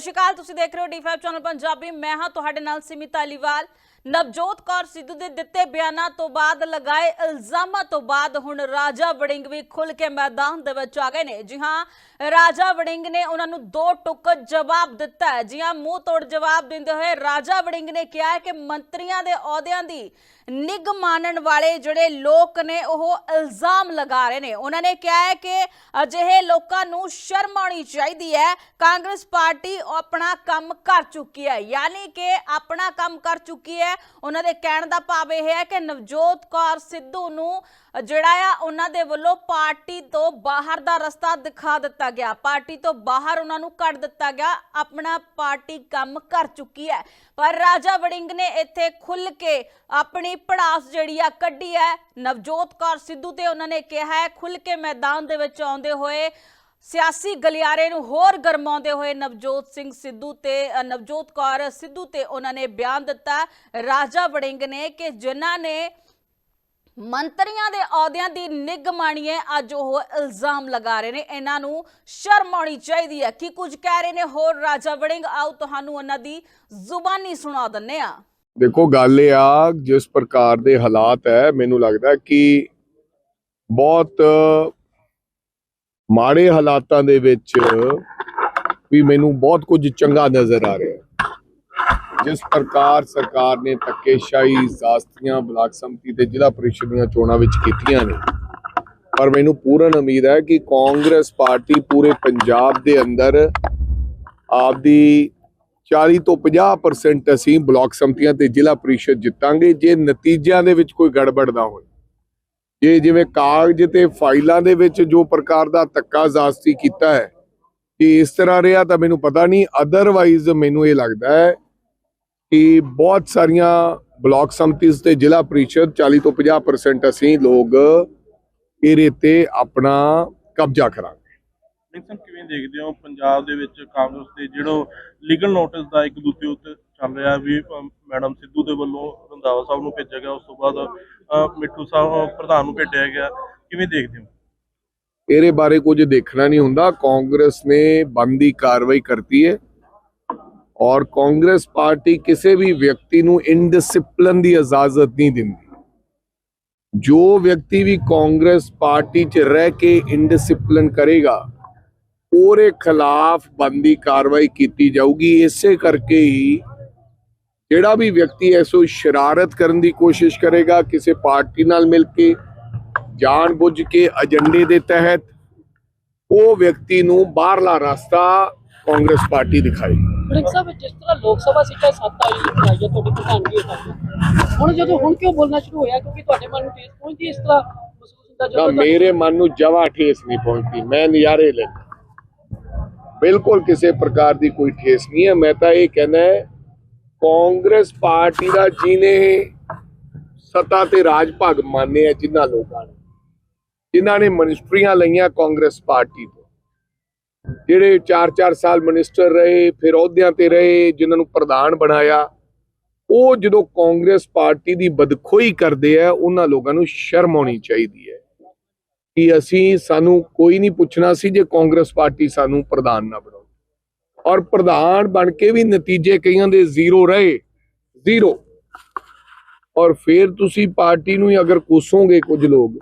ਸਤਿ ਸ਼੍ਰੀ ਅਕਾਲ, ਤੁਸੀਂ ਦੇਖ ਰਹੇ ਹੋ ਡੀ5 ਚੈਨਲ ਪੰਜਾਬੀ। ਮੈਂ ਹਾਂ ਤੁਹਾਡੇ ਨਾਲ ਸਿਮਿਤ ਅਲੀਵਾਲ ਨਵਜੋਤ ਕੌਰ ਸਿੱਧੂ ਦੇ ਦਿੱਤੇ ਬਿਆਨਾਂ ਤੋਂ ਬਾਅਦ ਲਗਾਏ ਇਲਜ਼ਾਮਾਂ ਤੋਂ ਬਾਅਦ ਹੁਣ ਰਾਜਾ ਵੜਿੰਗ ਵੀ ਖੁੱਲ ਕੇ ਮੈਦਾਨ ਦੇ ਵਿੱਚ ਆ ਗਏ ਨੇ। ਜੀ ਹਾਂ, ਰਾਜਾ ਵੜਿੰਗ ਨੇ ਉਹਨਾਂ ਨੂੰ ਦੋ ਟੁੱਕ ਜਵਾਬ ਦਿੱਤਾ ਹੈ। ਜੀ ਹਾਂ, ਮੂੰਹ ਤੋੜ ਜਵਾਬ ਦਿੰਦੇ ਹੋਏ ਰਾਜਾ ਵੜਿੰਗ ਨੇ ਕਿਹਾ ਹੈ ਕਿ ਮੰਤਰੀਆਂ ਦੇ ਅਹੁਦਿਆਂ ਦੀ ਨਿਗ ਮਾਨਣ ਵਾਲੇ ਜਿਹੜੇ ਲੋਕ ਨੇ, ਉਹ ਇਲਜ਼ਾਮ ਲਗਾ ਰਹੇ ਨੇ। ਉਹਨਾਂ ਨੇ ਕਿਹਾ ਹੈ ਕਿ ਅਜਿਹੇ ਲੋਕਾਂ ਨੂੰ ਸ਼ਰਮ ਆਉਣੀ ਚਾਹੀਦੀ ਹੈ। ਕਾਂਗਰਸ ਪਾਰਟੀ ਆਪਣਾ ਕੰਮ ਕਰ ਚੁੱਕੀ ਹੈ। ਯਾਨੀ ਕਿ ਆਪਣਾ ਕੰਮ ਕਰ ਚੁੱਕੀ ਹੈ ਉਹਨਾਂ ਦੇ ਕਹਿਣ ਦਾ ਭਾਵ ਇਹ ਹੈ ਕਿ ਨਵਜੋਤ ਕੌਰ ਸਿੱਧੂ ਨੂੰ ਜਿਹੜਾ ਆ, ਉਹਨਾਂ ਦੇ ਵੱਲੋਂ ਪਾਰਟੀ ਤੋਂ ਬਾਹਰ ਦਾ ਰਸਤਾ ਦਿਖਾ ਦਿੱਤਾ ਗਿਆ। ਪਾਰਟੀ ਤੋਂ ਬਾਹਰ ਉਹਨਾਂ ਨੂੰ ਕੱਢ ਦਿੱਤਾ ਗਿਆ। ਆਪਣਾ ਪਾਰਟੀ ਕੰਮ ਕਰ ਚੁੱਕੀ ਹੈ। ਪਰ ਰਾਜਾ ਵੜਿੰਗ ਨੇ ਇੱਥੇ ਖੁੱਲ ਕੇ ਆਪਣੀ ਪੜਾਸ ਜਿਹੜੀ ਆ ਕੱਢੀ ਹੈ। ਨਵਜੋਤ ਕੌਰ ਸਿੱਧੂ ਤੇ ਉਹਨਾਂ ਨੇ ਕਿਹਾ ਹੈ ਖੁੱਲ ਕੇ ਮੈਦਾਨ ਦੇ ਵਿੱਚ ਆਉਂਦੇ ਹੋਏ ਸਿਆਸੀ ਗਲਿਆਰੇ ਨੂੰ ਹੋਰ ਗਰਮਾਉਂਦੇ ਹੋਏ ਨਵਜੋਤ ਸਿੰਘ ਸਿੱਧੂ ਤੇ ਨਵਜੋਤ ਕੌਰ ਸਿੱਧੂ ਤੇ ਉਹਨਾਂ ਨੇ ਬਿਆਨ ਦਿੱਤਾ। ਰਾਜਾ ਵੜਿੰਗ ਨੇ ਕਿ ਜਿਨ੍ਹਾਂ ਨੇ ਮੰਤਰੀਆਂ ਦੇ ਅਹੁਦਿਆਂ ਦੀ ਨਿਗ ਹੈ ਅੱਜ ਉਹ ਇਲਜ਼ਾਮ ਲਗਾ ਰਹੇ ਨੇ। ਇਹਨਾਂ ਨੂੰ ਸ਼ਰਮ ਆਉਣੀ ਚਾਹੀਦੀ ਹੈ। ਕੀ ਕੁਝ ਕਹਿ ਰਹੇ ਨੇ ਹੋਰ ਰਾਜਾ ਵੜਿੰਗ? ਆਓ ਤੁਹਾਨੂੰ ਉਹਨਾਂ ਦੀ ਜ਼ੁਬਾਨੀ ਸੁਣਾ ਦਿੰਨੇ ਆ ਦੇਖੋ, ਗੱਲ ਇਹ ਆ, ਜਿਸ ਪ੍ਰਕਾਰ ਦੇ ਹਾਲਾਤ ਹੈ, ਮੈਨੂੰ ਲੱਗਦਾ ਕਿ ਬਹੁਤ ਮਾੜੇ ਹਾਲਾਤਾਂ ਦੇ ਵਿੱਚ ਵੀ ਮੈਨੂੰ ਬਹੁਤ ਕੁਝ ਚੰਗਾ ਨਜ਼ਰ ਆ ਰਿਹਾ। ਜਿਸ ਪ੍ਰਕਾਰ ਸਰਕਾਰ ਨੇ ਧੱਕੇਸ਼ਾਹੀ, ਜ਼ਾਸਤੀਆਂ, ਬਲਾਕ ਸੰਮਤੀ ਤੇ ਜ਼ਿਲ੍ਹਾ ਪ੍ਰੀਸ਼ਦ ਦੀਆਂ ਚੋਣਾਂ ਵਿੱਚ ਕੀਤੀਆਂ ਨੇ। ਪਰ ਮੈਨੂੰ ਪੂਰਨ ਉਮੀਦ ਹੈ ਕਿ ਕਾਂਗਰਸ ਪਾਰਟੀ ਪੂਰੇ ਪੰਜਾਬ ਦੇ ਅੰਦਰ ਆਪਦੀ 40 ਤੋਂ 50% ਅਸੀਂ ਬਲਾਕ ਸੰਮਤੀਆਂ ਤੇ ਜ਼ਿਲ੍ਹਾ ਪ੍ਰੀਸ਼ਦ ਜਿੱਤਾਂਗੇ, ਜੇ ਨਤੀਜਿਆਂ ਦੇ ਵਿੱਚ ਕੋਈ ਗੜਬੜ ਨਾ ਹੋਵੇ ਜੇ ਜਿਵੇਂ ਕਾਗਜ਼ ਤੇ ਫਾਈਲਾਂ ਦੇ ਵਿੱਚ ਜੋ ਪ੍ਰਕਾਰ ਦਾ ਧੱਕਾ ਜ਼ਾਸਤੀ ਕੀਤਾ ਹੈ, ਕਿ ਇਸ ਤਰ੍ਹਾਂ ਰਿਹਾ ਤਾਂ ਮੈਨੂੰ ਪਤਾ ਨਹੀਂ ਅਦਰਵਾਈਜ਼ ਮੈਨੂੰ ਇਹ ਲੱਗਦਾ ਹੈ ਕਿ ਬਹੁਤ ਸਾਰੀਆਂ ਬਲਾਕ ਸੰਮਤੀਆਂ ਤੇ ਜ਼ਿਲ੍ਹਾ ਪ੍ਰੀਸ਼ਦ 40 ਤੋਂ 50% ਅਸੀਂ ਲੋਕ ਇਹਦੇ ਤੇ ਆਪਣਾ ਕਬਜ਼ਾ ਕਰਾਂਗੇ। ਨਿਕਸਨ ਕਿਵੇਂ ਦੇਖਦੇ ਹੋ? ਪੰਜਾਬ ਦੇ ਵਿੱਚ ਕਾਂਗਰਸ ਦੇ ਜਿਹੜਾ ਲੀਗਲ ਨੋਟਿਸ ਦਾ ਇੱਕ ਦੂਜੇ ਉੱਤੇ ਚੱਲ ਰਿਹਾ ਵੀ ਮੈਡਮ ਸਿੱਧੂ ਦੇ ਵੱਲੋਂ ਰੰਧਾਵਾ ਸਾਹਿਬ ਨੂੰ ਭੇਜਿਆ ਗਿਆ, ਉਸ ਤੋਂ ਬਾਅਦ ਮਿੱਠੂ ਸਾਹਿਬ, ਪ੍ਰਧਾਨ ਨੂੰ ਭੇਜਿਆ ਗਿਆ। ਕਿਵੇਂ ਦੇਖਦੇ ਹੋ? ਇਹਦੇ ਬਾਰੇ ਕੁਝ ਦੇਖਣਾ ਨਹੀਂ ਹੁੰਦਾ। ਕਾਂਗਰਸ ਨੇ ਬੰਦੀ ਕਾਰਵਾਈ ਕਰਤੀ ਹੈ। ਔਰ ਕਾਂਗਰਸ ਪਾਰਟੀ ਕਿਸੇ ਵੀ ਵਿਅਕਤੀ ਨੂੰ ਇਨਡਿਸਪਲਿਨ ਦੀ ਇਜਾਜ਼ਤ ਨਹੀਂ ਦਿੰਦੀ। ਜੋ ਵਿਅਕਤੀ ਵੀ ਕਾਂਗਰਸ ਪਾਰਟੀ 'ਚ ਰਹਿ ਕੇ ਇਨਡਿਸਪਲਿਨ ਕਰੇਗਾ ਉਹਦੇ ਖਿਲਾਫ ਬੰਦੀ ਕਾਰਵਾਈ ਕੀਤੀ ਜਾਊਗੀ। ਇਸੇ ਕਰਕੇ ਹੀ ਜਿਹੜਾ ਵੀ ਵਿਅਕਤੀ ਐਸੋ ਸ਼ਰਾਰਤ ਕਰਨ ਦੀ ਕੋਸ਼ਿਸ਼ ਕਰੇਗਾ ਕਿਸੇ ਪਾਰਟੀ ਨਾਲ ਮਿਲ ਕੇ ਜਾਣ ਬੁੱਝ ਕੇ ਏਜੰਡੇ ਦੇ ਤਹਿਤ ਉਹ ਵਿਅਕਤੀ ਨੂੰ ਬਾਹਰਲਾ ਰਸਤਾ ਕਾਂਗਰਸ ਪਾਰਟੀ ਦਿਖਾਈ। ਵੜਿੰਗ ਸਾਹਿਬ ਜਿਸ ਤਰ੍ਹਾਂ ਲੋਕ ਸਭਾ ਸੀਟਾਂ ਸੱਤ ਆਈ ਆਈ ਹੈ ਤੁਹਾਡੀ ਪ੍ਰਧਾਨਗੀ ਹੇਠ ਹੁਣ ਜਦੋਂ ਹੁਣ ਕਿਉਂ ਬੋਲਣਾ ਸ਼ੁਰੂ ਹੋਇਆ? ਕਿਉਂਕਿ ਤੁਹਾਡੇ ਮਨ ਨੂੰ ਠੇਸ ਪਹੁੰਚਦੀ ਹੈ ਇਸ ਤਰ੍ਹਾਂ ਮਹਿਸੂਸ ਹੁੰਦਾ ਤਾਂ ਜਦੋਂ ਤੁਹਾਡੀ- ਮੇਰੇ ਮਨ ਨੂੰ ਜਵਾ ਠੇਸ ਨਹੀਂ ਪਹੁੰਚਦੀ। ਮੈਂ ਨਜ਼ਾਰੇ ਲੈਂਦਾ। ਬਿਲਕੁਲ ਕਿਸੇ ਪ੍ਰਕਾਰ ਦੀ ਕੋਈ ਠੇਸ ਨਹੀਂ ਹੈ। ਮੈਂ ਤਾਂ ਇਹ ਕਹਿੰਦਾ ਹੈ, ਕਾਂਗਰਸ ਪਾਰਟੀ ਦਾ ਜਿਹਨੇ ਸੱਤਾ ਤੇ ਰਾਜ ਭਾਗ ਮੰਨੇ ਆ ਜਿਨ੍ਹਾਂ ਲੋਕਾਂ ਨੇ ਜਿਨ੍ਹਾਂ ਨੇ ਮਨਿਸਟਰੀਆਂ ਲਈਆਂ ਕਾਂਗਰਸ ਪਾਰਟੀ ਤੋਂ ਜਿਹੜੇ 4-4 ਸਾਲ ਮਿਨਿਸਟਰ ਰਹੇ ਫਿਰ ਅਹੁਦਿਆਂ ਤੇ ਰਹੇ ਜਿਨ੍ਹਾਂ ਨੂੰ ਪ੍ਰਧਾਨ ਬਣਾਇਆ ਉਹ ਜਦੋਂ ਕਾਂਗਰਸ ਪਾਰਟੀ ਦੀ ਬਦਖੋਈ ਕਰਦੇ ਆ ਉਹਨਾਂ ਲੋਕਾਂ ਨੂੰ ਸ਼ਰਮ ਆਉਣੀ ਚਾਹੀਦੀ ਹੈ। ਕਿ ਅਸੀਂ ਸਾਨੂੰ ਕੋਈ ਨਹੀਂ ਪੁੱਛਣਾ ਸੀ ਜੇ ਕਾਂਗਰਸ ਪਾਰਟੀ ਸਾਨੂੰ ਪ੍ਰਧਾਨ ਨਾ ਬਣਾਉਂਦੀ। ਔਰ ਪ੍ਰਧਾਨ ਬਣ ਕੇ ਵੀ ਨਤੀਜੇ ਕਈਆਂ ਦੇ ਜ਼ੀਰੋ ਰਹੇ ਜ਼ੀਰੋ। ਔਰ ਫਿਰ ਤੁਸੀਂ ਪਾਰਟੀ ਨੂੰ ਹੀ ਅਗਰ ਕੋਸੋਗੇ ਕੁਝ ਲੋਕ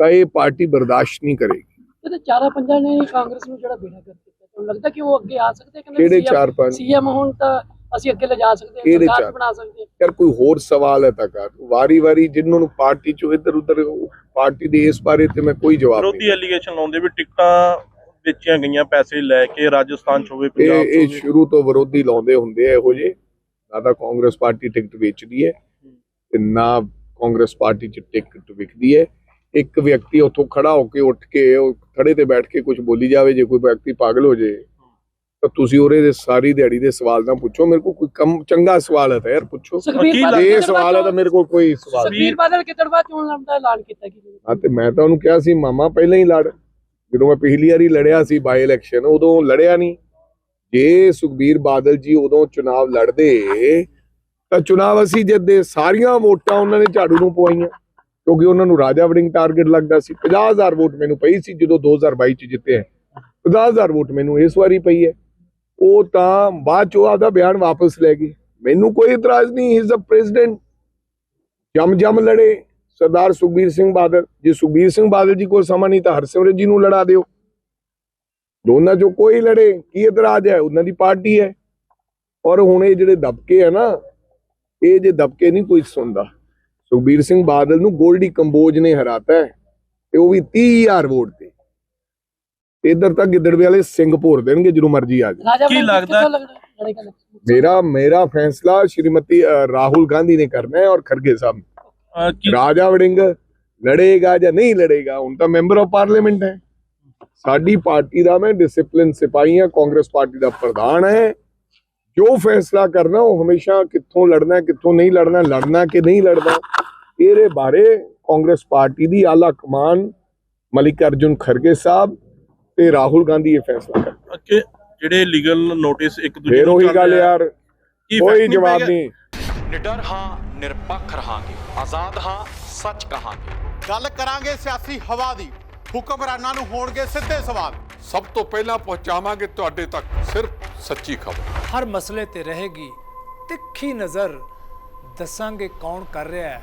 ਤਾਂ ਇਹ ਪਾਰਟੀ ਬਰਦਾਸ਼ਤ ਨਹੀਂ ਕਰੇਗੀ। ਤੇ ਚਾਰਾਂ ਪੰਜਾਂ ਨੇ ਕਾਂਗਰਸ ਨੂੰ ਜਿਹੜਾ ਬੇੜਾ ਕਰ ਦਿੱਤਾ ਤੁਹਾਨੂੰ ਲੱਗਦਾ ਕਿ ਉਹ ਅੱਗੇ ਆ ਸਕਦੇ ਕਿ ਕਿਹੜੇ ਚਾਰ ਪੰਜ? ਸੀਐਮ ਹੁਣ ਤਾਂ ਅਸੀਂ ਅੱਗੇ ਲਿਜਾ ਸਕਦੇ ਹਾਂ ਸਰਕਾਰ? ਬਣਾ ਸਕਦੇ ਹਾਂ। ਯਾਰ ਕੋਈ ਹੋਰ ਸਵਾਲ ਹੈ ਤਾਂ ਕਰ। ਵਾਰੀ ਵਾਰੀ ਜਿਨ੍ਹਾਂ ਨੂੰ ਪਾਰਟੀ ਚੋਂ ਇੱਧਰ ਉੱਧਰ ਪਾਰਟੀ ਦੇ ਇਸ ਬਾਰੇ ਤੇ ਮੈਂ ਕੋਈ ਜਵਾਬ ਨਹੀਂ ਵਿਰੋਧੀ ਐਲੀਗੇਸ਼ਨ ਲਾਉਂਦੇ ਵੀ ਟਿਕਟਾਂ ਵੇਚੀਆਂ ਗਈਆਂ ਪੈਸੇ ਲੈ ਕੇ ਰਾਜਸਥਾਨ ਚ ਹੋਵੇ ਪੰਜਾਬ ਚ ਇਹ ਸ਼ੁਰੂ ਤੋਂ ਵਿਰੋਧੀ ਲਾਉਂਦੇ ਹੁੰਦੇ ਆ ਇਹੋ ਜੇ ਨਾ ਤਾਂ ਕਾਂਗਰਸ ਪਾਰਟੀ ਟਿਕਟ ਵੇਚਦੀ ਹੈ ਤੇ ਨਾ ਕਾਂਗਰਸ ਪਾਰਟੀ ਚ ਟਿਕਟ ਵਿਕਦੀ ਹੈ। ਇੱਕ ਵਿਅਕਤੀ ਉੱਥੋਂ ਖੜਾ ਹੋ ਕੇ ਉੱਠ ਕੇ ਉਹ ਖੜੇ ਤੇ ਬੈਠ ਕੇ ਕੁਝ ਬੋਲੀ ਜਾਵੇ ਜੇ ਕੋਈ ਵਿਅਕਤੀ ਪਾਗਲ ਹੋ ਜੇ ਤਾਂ ਤੁਸੀਂ ਉਹਦੇ ਦੇ ਸਾਰੀ ਦਿਹਾੜੀ ਦੇ ਸਵਾਲ ਨਾ ਪੁੱਛੋ। ਮੇਰੇ ਕੋਲ ਕੋਈ ਕੰਮ ਚੰਗਾ ਸਵਾਲ ਹੈ ਤਾਂ ਯਾਰ ਪੁੱਛੋ। ਕਿਤੇ ਸਵਾਲ ਹੈ ਤਾਂ ਮੇਰੇ ਕੋਲ ਕੋਈ ਸਵਾਲ ਨਹੀਂ। ਸੁਖਬੀਰ ਬਾਦਲ ਕਿਤੇ ਬਾਅਦ ਚੋਣ ਲੜਨ ਦਾ ਐਲਾਨ ਕੀਤਾ ਕੀ ਹਾਂ ਤੇ ਮੈਂ ਤਾਂ ਉਹਨੂੰ ਕਿਹਾ ਸੀ ਮਾਮਾ ਪਹਿਲਾਂ ਹੀ ਲੜ। ਜਦੋਂ ਮੈਂ ਪਿਛਲੀ ਵਾਰੀ ਲੜਿਆ ਸੀ ਬਾਈ ਇਲੈਕਸ਼ਨ ਉਦੋਂ ਲੜਿਆ ਨਹੀਂ। ਜੇ ਸੁਖਬੀਰ ਬਾਦਲ ਜੀ ਉਦੋਂ ਚੁਣਾਵ ਲੜਦੇ ਤਾਂ ਚੁਣਾਵ ਅਸੀਂ ਜਿੱਦੇ ਸਾਰੀਆਂ ਵੋਟਾਂ ਉਹਨਾਂ ਨੇ ਝਾੜੂ ਨੂੰ ਪਵਾਈਆਂ। ਕਿਉਂਕਿ ਉਹਨਾਂ ਨੂੰ ਰਾਜਾ ਵੜਿੰਗ ਟਾਰਗੇਟ ਲੱਗਦਾ ਸੀ। 50000 ਵੋਟ ਮੈਨੂੰ ਪਈ ਸੀ ਜਦੋਂ 2022 ਚ ਜਿੱਤੇ ਹੈ 50000 ਵੋਟ ਮੈਨੂੰ ਇਸ ਵਾਰੀ ਪਈ ਹੈ। ਉਹ ਤਾਂ ਬਾਅਦ ਚੋਂ ਆਪਦਾ ਬਿਆਨ ਵਾਪਸ ਲੈ ਗਏ ਮੈਨੂੰ ਕੋਈ ਇਤਰਾਜ਼ ਨਹੀਂ ਇਜ਼ ਅ ਪ੍ਰੈਜ਼ੀਡੈਂਟ ਜਮ ਜਮ ਲੜੇ, ਸਰਦਾਰ ਸੁਖਬੀਰ ਸਿੰਘ ਬਾਦਲ। ਜੇ ਸੁਖਬੀਰ ਸਿੰਘ ਬਾਦਲ ਜੀ ਕੋਲ ਸਮਾਂ ਨਹੀਂ ਤਾਂ ਹਰਸਿਮਰਤ ਜੀ ਨੂੰ ਲੜਾ ਦਿਓ। ਦੋਨਾਂ ਚੋਂ ਕੋਈ ਲੜੇ, ਕੀ ਇਤਰਾਜ਼ ਹੈ? ਉਹਨਾਂ ਦੀ ਪਾਰਟੀ ਹੈ। ਔਰ ਹੁਣ ਇਹ ਜਿਹੜੇ ਦਬਕੇ ਹੈ ਨਾ, ਇਹ ਜੇ ਦਬਕੇ ਨਹੀਂ ਕੋਈ ਸੁਣਦਾ। ਸੁਖਬੀਰ ਸਿੰਘ ਬਾਦਲ ਨੂੰ ਗੋਲਡੀ ਕੰਬੋਜ ਨੇ ਹਰਾਤਾ ਹੈ, ਤੇ ਉਹ ਵੀ 30000 ਵੋਟ ਤੇ। ਤੇ ਇੱਧਰ ਤਾਂ ਗਿੱਦੜਵੇ ਵਾਲੇ ਸਿੰਘ ਭੋਰ ਦੇਣਗੇ ਜਦੋਂ ਮਰਜ਼ੀ ਆ ਰਾਜਾ ਕੀ ਲੱਗਦਾ- ਮੇਰਾ ਮੇਰਾ ਫੈਸਲਾ ਸ਼੍ਰੀਮਤੀ ਅ, ਰਾਹੁਲ ਗਾਂਧੀ ਨੇ ਕਰਨਾ ਹੈ ਔਰ ਖਰਗੇ ਸਾਹਿਬ ਨੇ। ਅਹ ਕੀ ਰਾਜਾ ਵੜਿੰਗ ਲੜੇਗਾ ਜਾਂ ਨਹੀਂ ਲੜੇਗਾ ਹੁਣ ਤਾਂ ਮੈਂਬਰ ਆਫ ਪਾਰਲੀਮੈਂਟ ਹੈ। ਸਾਡੀ ਪਾਰਟੀ ਦਾ ਮੈਂ ਡਿਸਪਲਿਨ ਸਿਪਾਹੀ ਹਾਂ ਕਾਂਗਰਸ ਪਾਰਟੀ ਦਾ ਪ੍ਰਧਾਨ ਹੈ। ਜੋ ਫੈਸਲਾ ਕਰਨਾ ਉਹ ਹਮੇਸ਼ਾ ਕਿੱਥੋਂ ਲੜਨਾ ਕਿੱਥੋਂ ਨਹੀਂ ਲੜਨਾ ਲੜਨਾ ਕਿ ਨਹੀਂ ਲੜਨਾ ਇਹਦੇ ਬਾਰੇ ਕਾਂਗਰਸ ਪਾਰਟੀ ਦੀ ਆਲਾ ਕਮਾਨ ਮਲਿਕ ਅਰਜੁਨ ਖਰਗੇ ਸਾਹਿਬ ਤੇ ਰਾਹੁਲ ਗਾਂਧੀ ਇਹ ਫੈਸਲਾ ਕਰ ਕਿ ਜਿਹੜੇ ਲੀਗਲ ਨੋਟਿਸ ਇੱਕ ਦੂਜੇ ਫੇਰ ਨੂੰ ਉਹੀ ਚੱਲ ਗੱਲ ਰਿਹਾ, ਯਾਰ। ਕੋਈ ਜਵਾਬ? ਨਹੀਂ। ਨਿਡਰ ਹਾਂ ਨਿਰਪੱਖ ਰਹਾਂਗੇ। ਆਜ਼ਾਦ ਹਾਂ ਸੱਚ ਕਹਾਂਗੇ। ਗੱਲ ਕਰਾਂਗੇ ਸਿਆਸੀ ਹਵਾ ਦੀ। ਹੁਕਮਰਾਨਾਂ ਨੂੰ ਹੋਣਗੇ ਸਿੱਧੇ ਸਵਾਲ। ਸਭ ਤੋਂ ਪਹਿਲਾਂ ਪਹੁੰਚਾਵਾਂਗੇ ਤੁਹਾਡੇ ਤੱਕ ਸਿਰਫ ਸੱਚੀ ਖਬਰ। ਹਰ ਮਸਲੇ ਤੇ ਰਹੇਗੀ ਤਿੱਖੀ ਨਜ਼ਰ। ਦੱਸਾਂਗੇ ਕੌਣ ਕਰ ਰਿਹਾ ਹੈ।